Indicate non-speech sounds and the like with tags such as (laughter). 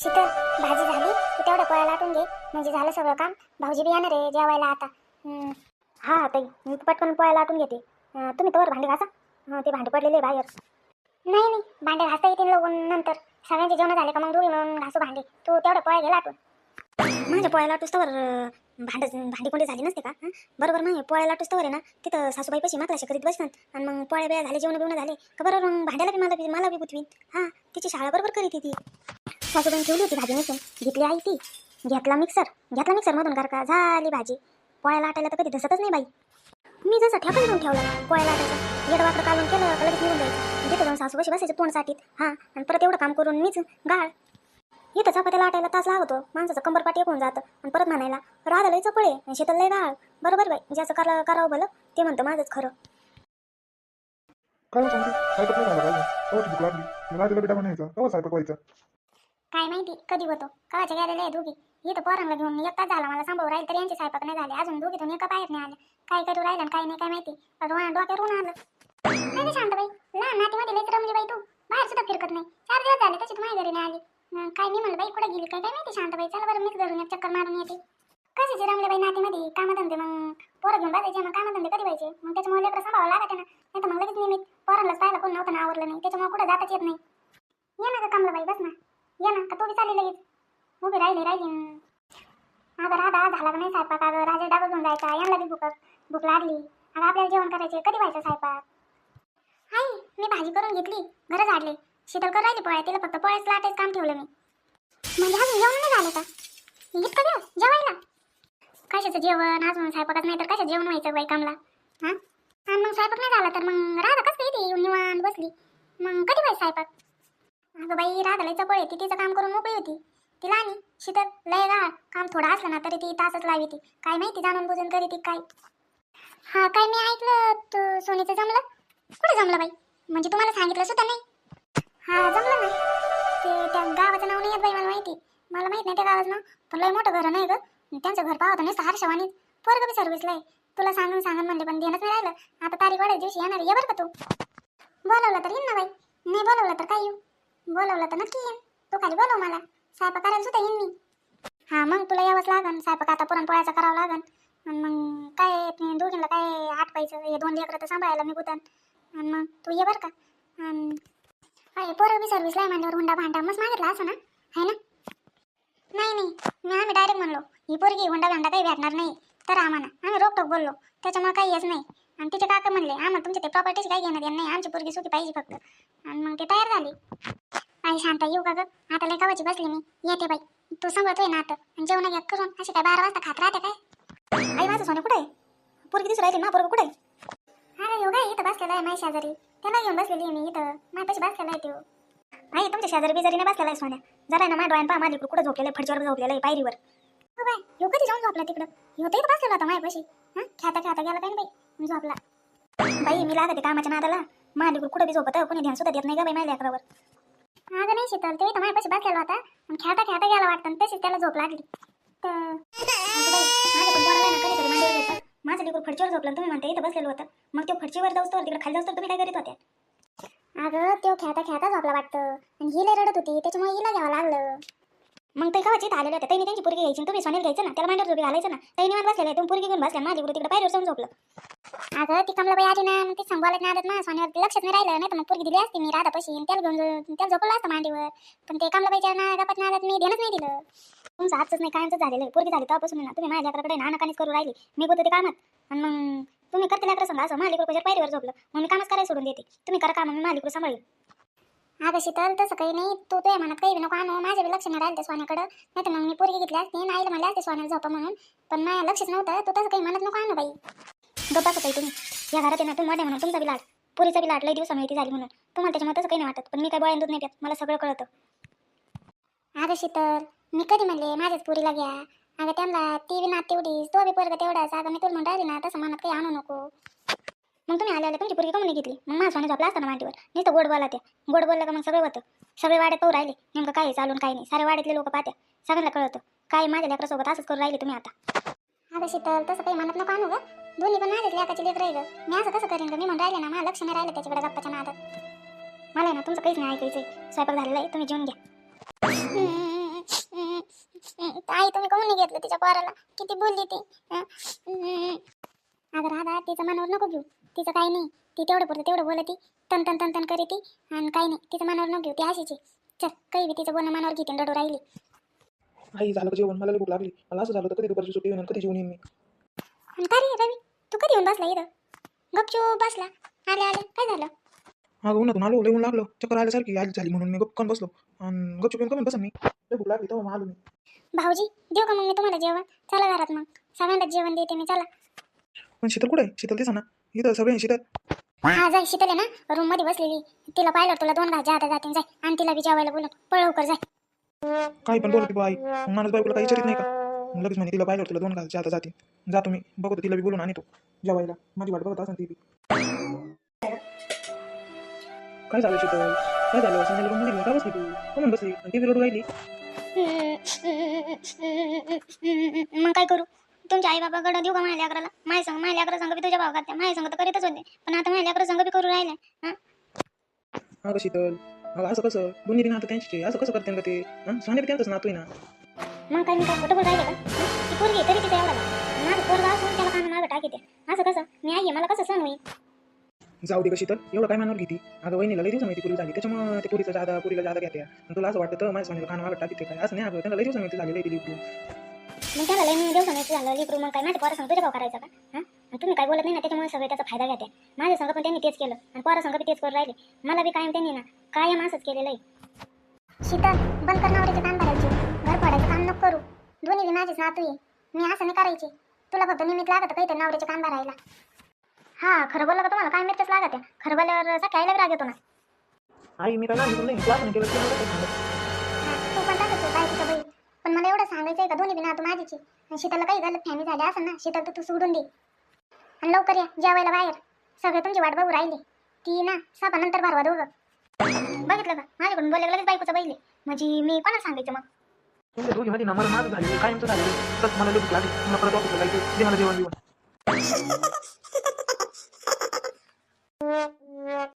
शीतल भाजी झाली तू तेवढ्या पोळ्या लाटून घे. म्हणजे झालं सगळं काम. भाऊजी बी येणार आहे जेवायला आता. हां हा ताई मी पटकन पोळ्या लाटून घेते. तुम्ही तोवर भांडे घासा. ते भांडे पडलेले बाहेर. नाही नाही भांडे घासता येतील लवून नंतर. सगळ्यांचे जेवण झाले का मग दोघी मिळून घासू भांडे? तू तेवढ्या पोळ्या घे लाटून. माझ्या पोळ्या लाटूस तर भांड भांडी कोणती झाली नसते का? बरोबर नाही पोळ्या लाटूस तर आहे ना. तिथं सासूबाई पशी माकला करीत बसतात. आणि मग पोळ्या बिळ्या झाले जेवण बिवणं झाले. का बरोबर मग भांड्याला बी मला बी मला बी गुतवीन हां तिची शाळा बरोबर करीत ती सासूबाई ठेवली होती भाजी नसून. घेतली आई ती. घेतला मिक्सर घेतला मिक्सर मधून कर का झाली भाजी. पोळ्या लाटायला तर कधी दिसतच नाही बाई. मी जसं ठेपा घेऊन ठेवला पोळ्या लाटायचा येड वाकडं काढून केलं का लगेच निघून जायचं. तिथं जाऊन सासूबाशी बसायचं तोंड साठीत हां आणि परत एवढं काम करून मीच गाळ. इथं चपात्या लाटायला तास लागतो माणसाचं कंबरपाट होऊन जातं. आणि परत म्हणायला राधा लय चपळे आणि शेतात लय गाळ. बरोबर बाई ज्याचं करा करावं भलं ते म्हणतं माझंच खरं. काय हो सांगते स्वयंपाक नाही झाला पाहिजे लागली. मला तिला बेटा म्हणायचं. कवा स्वयंपाक व्हायचा. काय माहिती? कधी होतो? कवाच्या गेलेले आहे दोघी इथं पोरांना घेऊन एक झाला मला सांभाळून राहील तर यांचे स्वयंपाक नाही झाले. अजून दोघीतून एका बाहेर नाही आले काय करू राहिलं काय नाही काय माहिती? डोळ्या डोक्यावर आलं. नाही शांत बाई लहान नातीमध्ये लयच रमली बाई तू. बाहेर सुद्धा फिरकत नाही. चार दिवस झाले तशी तू माझ्या घरी नाही आली. काय मी म्हणलं बाई कुठे गेली? काय काय माहिती शांत बाई चला बरं मीच घरून एक चक्कर मारून येते. कशाचे रमले बाई नातीमध्ये? कामधंदे मग. पोरं घेऊन बसायचे मग कामधंदे कधी व्हायचे? मग त्याच्यामुळे लेकरं सांभाळावं लागते ना. नाही तर मग लगेच निमित्त पोरांनाच पाहायला कोण नव्हतं ना आवरलं नाही. त्याच्यामुळे कुठं जाताच येत नाही. ये ना का कमला बाई बस ना. ये ना का तू बी चालली लगेच. उभी राहिली राहिली. अगं राधा झाला का नाही स्वयंपाक. अगं राजा डाबा घेऊन जायचा. यांना बी भूक भूक लागली. अगं आपल्याला जेवण करायचे कधी व्हायचं स्वयंपाक? हाय मी भाजी करून घेतली. घरं झाडले. शीतल कर राहिली पोळ्या. तिला फक्त पोळ्याच लाटेच काम ठेवलं मी. म्हणजे अजून जेवण नाही झालं का? इतकं दिवस? जेवायला? कशाचं जेवण? अजून स्वयंपाकच नाही तर कशा जेवण व्हायचं बाई कामला? हां? आणि मग स्वयंपाक नाही झाला तर मग राधा कसं येते येऊन निवांत बसली? मग कधी व्हायचं स्वयंपाक? अगं बाई राधा लय चपळ ती तिचं काम करून मोकळी होती. तिला आणि शीतल लय गाळ. काम थोडं असलं ना तरी ती तासच लावी ती काय माहिती जाणून बुजून करी ती काय. हा काय मी ऐकलं तू सोनीचं जमलं? कुठे जमलं बाई? म्हणजे तुम्हाला सांगितलं सुद्धा नाही? हा जमलं ना. ते त्या गावाचं नाव नाही येत बाई मला माहिती. मला माहीत नाही त्या गावाचं नाव. पण लय मोठं घर नाही ग. त्यांचं घर पाहतं नुसतं हर्षवानी पोरग बी सर्व्हिसला आहे. तुला सांगून सांगून म्हणले पण देणंच नाही राहिलं. आता तारीख वाढायच्या दिवशी येणार ये बरं का तू? बोलवलं तर येईन ना बाई. नाही बोलवलं तर काय येऊ? बोलवलं तर नक्की येईन. तू खाली बोलव मला. स्वयंपाक करायला सुद्धा येईन मी. हा मग तुला यावंच लागन. स्वयंपाक आता पुरणपोळ्याचा करावं लागन. आणि मग काय ते दोघींना काय आठवायचं हे दोन लेकरं तर सांभाळायला मी गुतान आणि मग तू ये बरं का. आणि अरे पोरं बी सर्व्हिसला आहे म्हणल्यावर हुंडा भांडा मस्त मागितला असं ना? है ना? नाही नाही. मी आम्ही डायरेक्ट म्हणलो ही पोरगी हुंडा भांडा काही भेटणार नाही. तर आम्हाला आम्ही रोकटोक बोललो. त्याच्यामुळे काही येच नाही. आणि तिचे काका म्हणले आम्हाला तुमच्या ते प्रॉपर्टीची काही घेणं देणं नाही. आमची पोरगी सुखी पाहिजे फक्त. आणि मग ते तयार झाले. आई शांता येऊ का ग? आता लय कवाची बसली मी. येते बाई. तू सांगतोय ना आता. आणि जेवण घ्या करून. अशी काय बारा वाजता खात राहते काय? आई माझं सोने कुठे आहे? पोरगी दिसू राहिली ना पोरग कुठे अरे येऊ काय इथं बसलेला आहे माझ्या शेजारी. त्याला घेऊन बसलेली आहे मी इथं. माझ्यापाशी बसलेला आहे तो आई तुमच्या शेजारी बिजारी नाही बसलेला आहे सोन्या. जरा ना माझ्या डोळ्यान पहा माझी कुठं झोपलेलं आहे? फडच्यावर झोपलेलं आहे पायरीवर. बाय ह्यो कधी जाऊन झोपला तिकडं. ह्यो तर इथं बसलेला होता माझ्यापाशी हां? खेळता खाता गेला काय बाई झोपला. बाई मी लागते कामाच्या नादाला? माझ्या कुठं बी झोपत कोणी ध्यान सुद्धा देत नाही का बाई माझ्या लेकरावर. अगं नाही शीतल ते इथं माझ्यापाशी बसलेला होता आणि खेळता खाता गेला वाटतं तशीच त्याला झोप लागली. तर अगं माझं पण पोराला ना कधीतरी मांडीवर माझं लेकरू फडचीवर झोपलं तुम्ही म्हणते इथं बसलेलं होतं. मग तो फडचीवर जाऊस तर तिकडे खाली जाऊस तर तुम्ही काय करीत होत्या? अगं तो खेळता खेळता झोपला वाटतं. आणि ही रडत होती त्याच्यामुळे हिला घ्यावं लागलं. मग ते कवाची आलेले होते त्यांनी त्यांची पुरगी घ्यायची तुम्ही सोनेल घ्यायचं ना त्याला मांडीवर झोपी घालायचं ना त्यांनी निवांत बसलेले तुम्ही पुरगी घेऊन बसल्या माझी तिकडे पायरीवर जाऊन झोपलं. अगं ती कमलाबाई आली ना मग ती सांभाळत नाही आदत सोन्यावर लक्षच नाही राहिलं नाही तर मग पुरगी दिली असती मी राधापाशी पैसे त्याला घेऊन त्याला झोपलं असतं मांडीवर. पण ते कमलाबाईच्या ना गपत ना आदत मी देणंच नाही दिलं. तुमचं हातच नाही कायमचं झालेलं आहे. पुरगी झाली तेव्हापासून ना तुम्ही माझ्या लेकराकडे नानकानीच करू राहिली. मी बोलते ते कामात. आणि मग तुम्ही करते लेकरं सांगा असं माझ्या पायरीवर झोपलं. मग मी कामच करायला सोडून देते. तुम्ही करा काम मी माझ्या लेकरू सांभाळेल अगं शीतल तसं काही नाही. तू तुझ्या मनात काही बी नको आणू. माझ्या बी लक्ष नाही राहिलं त्या सोन्याकडं नाही तर मग मी पोरगी घेतली असते आणि आईला असते सोन्याला झोपा म्हणून. पण माझ्या लक्षच नव्हतं. तू तसं काही म्हणत नको आणू बाई. गप्पा काही तुम्ही. या घरात येणार तुम्ही मोठ्या म्हणून. तुमचा बी लाड. पुरीचा बी लाड. लई दिवसा माहिती झाली म्हणून. तुम्हाला त्याच्यामुळे तसं काही नाही वाटत. पण मी काय बळ्या दूध नाही पित. मला सगळं कळतं. अगं शीतल मी कधी म्हणले माझ्याच पुरीला घ्या. अगं त्यांना ती बी नात तेवढीच. तो बी पोरगा तेवढाच. अगं मी तुला म्हणून राहिली ना तसं मनात काही आणू नको. मग तुम्ही आले आले तुमची पुरगी कमी घेतली. मग माझा सोने झोपला असताना मांडीवर. नुसतं गोड बोला त्या गोड बोललं का मग सगळं होतं. सगळे वाड्यात पाहू राहिले. नेमकं काय आहे, चालून काय नाही. सारे वाड्यातले लोक पाहत्या. सगळ्यांना कळतं काय माझ्या लेकरासोबत असंच करून राहिले तुम्ही आता? अगं शीतल तसं काही म्हणत नको आणू ग. दोन्ही पण माझ्याच लेकाची लेकर ग. मी असं कसं करेन मी म्हणून राहिले ना मला लक्ष नाही राहिलं त्याच्याकडे गप्पाच्या नादात. मला ना तुमचं काहीच नाही ऐकायचंय. स्वयंपाक झालेला आहे तुम्ही जेवून घ्या. आई तुम्ही काहून नाही घेतलं तिच्या पोराला? किती बोलली ती. अगं राधा तिचं मनावर नको घेऊ. तिचं काही नाही. ती तेवढं पुरतं तेवढं बोलती तन तन तन तन करी ती आणि काही नाही तिचं मनावर नको घेऊ ती अशीच. चल काही बी तिचं बोलणं मनावर घेते रडू राहिली. आई झालं का जेवण? मला लई भूक लागली. मला असं झालं तर कधी दुपारची सुट्टी होईल कधी जेवण येईन मी. आणि का रे रवी? तू कधी येऊन बसला इथं? गपचूप बसला. आले आले. काय झालं? हा उन्हातून आलो लई ऊन लागलं. चक्कर आल्यासारखी आली झाली म्हणून मी गप्प बसलो. आणि गपचूप येऊन कमी बसा मी. लई भूक लागली तेव्हा मग आलो मी. भाऊजी देऊ का मग मी तुम्हाला जेवण? चला घरात मग. सगळ्यांनाच जेवण देते मी चला. पण शीतल कुठे आहे? शीतल दिसा ना. इथं सगळे शीतल हा जाय शीतल आहे ना रूममध्ये बसलेली तिला पाहिलं तुला दोन घास आता जातील जाय आणि तिला बी जेवायला बोलून पळ लवकर जाय काही पण बोलते बाई माणूस बायकोला काही विचारित नाही का मग लगेच म्हणे तिला पाहिलं तुला दोन घास आता जाते जातो मी बघतो तिला बी बोलून आणि तो जेवायला माझी वाट बघत असं ती बी काय झालं शीतल काय झालं संध्याला रूममध्ये का बसली तू कमून बसली टी व्ही रडू राहिली मग काय करू तुमच्या आई बाबा गड देऊ का माझ्या अकराला माझ्या संग माझ्या अकरा संग बी तुझ्या भाव करते माझ्या संग तर करीतच होते. पण आता माझ्या अकरा संग बी करू राहिले. हा? अगं शीतल अगं असं कसं? दोन्ही दिन आता त्यांची असं कसं करते का ते? हां? सोन्या बी त्यांचंच नातोय ना? मग काय मी काय खोटं बोल राहिले का? ती पोरगी तरी तिचा एवढा. माझं पोरगा असून त्याला काना मागं टाकीते. असं कसं? मी आई आहे मला कसं सण होईल? जाऊ दे कशी तर एवढं काय मानवर घेती? अगं वहिनीला लई दिवस माहिती पुरी झाली. त्याच्यामुळे ते पुरीचं जादा पुरीला जादा घेते आणि तुला असं वाटतं तर माझ्या सोन्याला कान मागं टाकीते काय? असं नाही अगं त्यांना लई दिवस माहिती झालेली आहे ती मग त्याला लई मी दिवसाने झालं लिकरू मग काय माझ्या पोरा संग तुझ्या भाव करायचा का? हां? आणि तुम्ही काय बोलत नाही ना त्याच्यामुळे सगळे त्याचा फायदा घेते. माझ्या संग पण त्यांनी तेच केलं आणि पोरा संग बी तेच करून राहिले. मला बी कायम त्यांनी ना कायम असंच केलेलं आहे. शीतल बंद कर नवऱ्याचे कान भरायचे घर पडायचं काम नको करू. दोन्ही बी माझीच नातू आहे. मी असं नाही करायची. तुला फक्त निमित्त लागत काहीतरी नवऱ्याचे कान भरायला हा खरं बोललं का तुम्हाला? काय मिळतेच लागत आहे खरं बोलल्यावर सकाळीला बी राग येतो ना. आई मी काय नाही नाही क्लास नाही केलं. सांगायचं का? दोन्ही बिना तू माझीची. आणि शीतलला काही गलत फॅमिली झाली असं ना शीतल तर तू सोडून दे. आणि लवकर या जेवायला बाहेर. सगळे तुमची वाट बघू राहिले. ती ना सभा नंतर भरवा दोघ. बघितलं का? माझ्याकडून बोलले लगेच बायकोचं बैले म्हणजे मी कोणाला सांगायचं मग? (laughs)